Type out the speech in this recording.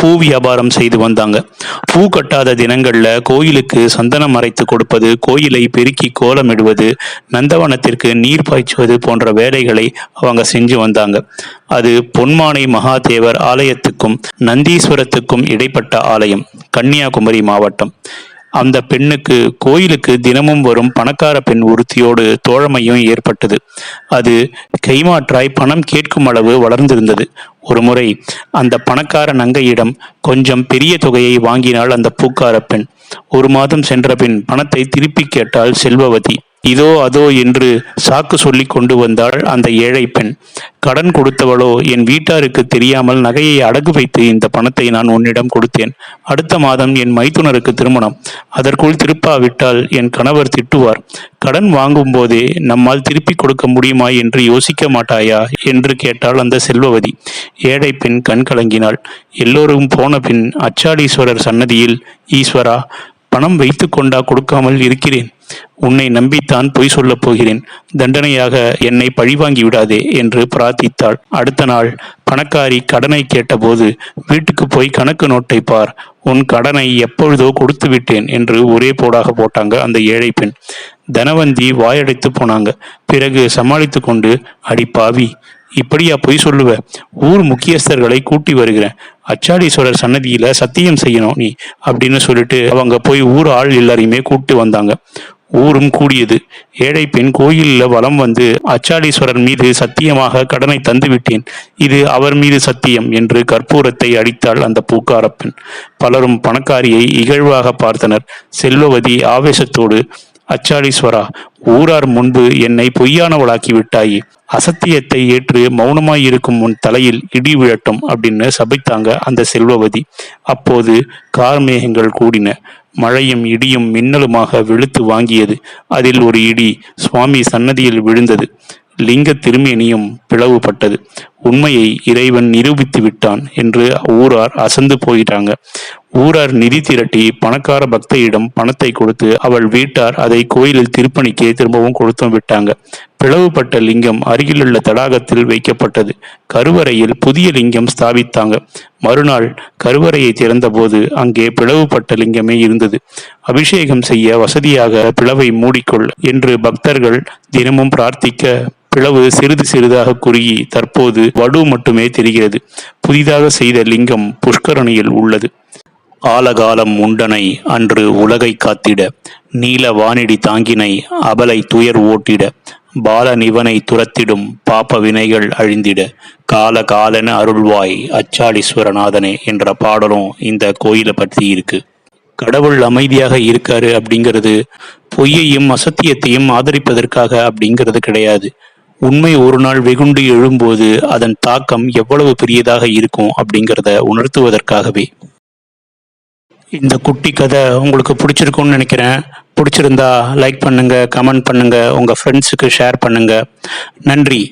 பூ வியாபாரம் செய்து வந்தாங்க. பூ கட்டாத தினங்கள்ல கோயிலுக்கு சந்தனம் அரைத்து கொடுப்பது கோயிலை பெருக்கி கோலமிடுவது நந்தவனத்திற்கு நீர் பாய்ச்சுவது போன்ற வேலைகளை அவங்க செஞ்சு வந்தாங்க. அது பொன்மானை மகாதேவர் ஆலயத்துக்கும் நந்தீஸ்வரத்துக்கும் இடைப்பட்ட ஆலயம் கன்னியாகுமரி மாவட்டம். அந்த பெண்ணுக்கு கோயிலுக்கு தினமும் வரும் பணக்கார பெண் ஒருத்தியோடு தோழமையும் ஏற்பட்டது. அது கைமாற்றாய் பணம் கேட்கும் அளவு வளர்ந்திருந்தது. ஒருமுறை அந்த பணக்கார நங்கையிடம் கொஞ்சம் பெரிய தொகையை வாங்கினாள் அந்த பூக்கார பெண். ஒரு மாதம் சென்ற பின் பணத்தை திருப்பி கேட்டாள் செல்வவதி. இதோ அதோ என்று சாக்கு சொல்லி கொண்டு வந்தாள் அந்த ஏழை பெண். கடன் கொடுத்தவளோ என் வீட்டாருக்கு தெரியாமல் நகையை அடகு வைத்து இந்த பணத்தை நான் உன்னிடம் கொடுத்தேன். அடுத்த மாதம் என் மைத்துனருக்கு திருமணம். அதற்குள் திருப்பாவிட்டால் என் கணவர் திட்டுவார். கடன் வாங்கும் போதே நம்மால் திருப்பி கொடுக்க முடியுமா என்று யோசிக்க மாட்டாயா என்று கேட்டாள் அந்த செல்வவதி. ஏழை பெண் கண் கலங்கினாள். எல்லோரும் போன பின் அச்சாடீஸ்வரர் சன்னதியில் ஈஸ்வரா பணம் வைத்து கொண்டா கொடுக்காமல் இருக்கிறேன். உன்னை நம்பித்தான் பொய் சொல்லப் போகிறேன். தண்டனையாக என்னை பழிவாங்கி விடாதே என்று பிரார்த்தித்தாள். அடுத்த நாள் பணக்காரி கடனை கேட்டபோது வீட்டுக்கு போய் கணக்கு நோட்டை பார். உன் கடனை எப்பொழுதோ கொடுத்து விட்டேன் என்று ஒரே போடாக போட்டாங்க அந்த ஏழை பெண். தனவந்தி வாயடைத்து போனாங்க. பிறகு சமாளித்து கொண்டு அடி பாவி இப்படியா பொய் சொல்லுவ? ஊர் முக்கியஸ்தர்களை கூட்டி வருகிறேன். அச்சாடீஸ்வரர் சன்னதியில சத்தியம் செய்யணும் நீ அப்படின்னு சொல்லிட்டு அவங்க போய் ஊர் ஆள் எல்லாரையுமே கூப்பிட்டு வந்தாங்க. ஊரும் கூடியது. ஏழை பெண் கோயிலில் வலம் வந்து அச்சாடீஸ்வரர் மீது சத்தியமாக கடனை தந்துவிட்டேன் இது அவர் மீது சத்தியம் என்று கற்பூரத்தை அடித்தாள் அந்த பூக்கார பெண் பலரும் பணக்காரியை இகழ்வாக பார்த்தனர். செல்வவதி ஆவேசத்தோடு அச்சாளீஸ்வரா ஊரார் முன்பு என்னை பொய்யானவளாக்கி விட்டாயே. அசத்தியத்தை ஏற்று மௌனமாய் இருக்கும் உன் தலையில் இடி விழட்டும் அப்படின்னு சபைத்தாங்க அந்த செல்வவதி. அப்போது கார்மேகங்கள் கூடின. மழையும் இடியும் மின்னலுமாக வெளுத்து வாங்கியது. அதில் ஒரு இடி சுவாமி சன்னதியில் விழுந்தது. லிங்க திருமேனியும் பிளவுபட்டது. உண்மையை இறைவன் நிரூபித்து விட்டான் என்று ஊரார் அசந்து போயிட்டாங்க. ஊரார் நிதி திரட்டி பணக்கார பக்தையிடம் பணத்தை கொடுத்து அவள் வீட்டார் அதை கோயிலில் திருப்பணிக்கே திரும்பவும் கொடுத்தும் விட்டாங்க. பிளவுபட்ட லிங்கம் அருகிலுள்ள தடாகத்தில் வைக்கப்பட்டது. கருவறையில் புதிய லிங்கம் ஸ்தாபித்தாங்க. மறுநாள் கருவறையை திறந்தபோது அங்கே பிளவுபட்ட லிங்கமே இருந்தது. அபிஷேகம் செய்ய வசதியாக பிளவை மூடிக்கொள் என்று பக்தர்கள் தினமும் பிரார்த்திக்க பிளவு சிறிது சிறிதாக குறுகி தற்போது வடு மட்டுமே தெரிகிறது. புதிதாக செய்த லிங்கம் புஷ்கரணியில் உள்ளது. ஆலகாலம் உண்டனை அன்று உலகை காத்திட நீல வானிடி தாங்கினை அபலை துயர் ஓட்டிட பால நிவனை துரத்திடும் பாப்ப வினைகள் அழிந்திட கால காலன அருள்வாய் அச்சாலீஸ்வரநாதனே என்ற பாடலும் இந்த கோயிலை பற்றி இருக்கு. கடவுள் அமைதியாக இருக்காரு அப்படிங்கிறது பொய்யையும் அசத்தியத்தையும் ஆதரிப்பதற்காக அப்படிங்கிறது கிடையாது. உண்மை ஒரு நாள் வெகுண்டு எழும்போது அதன் தாக்கம் எவ்வளவு பெரியதாக இருக்கும் அப்படிங்கிறத உணர்த்துவதற்காகவே. இந்த குட்டி கதை உங்களுக்கு பிடிச்சிருக்கும்னு நினைக்கிறேன். பிடிச்சிருந்தா லைக் பண்ணுங்கள் கமெண்ட் பண்ணுங்கள் உங்கள் ஃப்ரெண்ட்ஸுக்கு ஷேர் பண்ணுங்கள் நன்றி.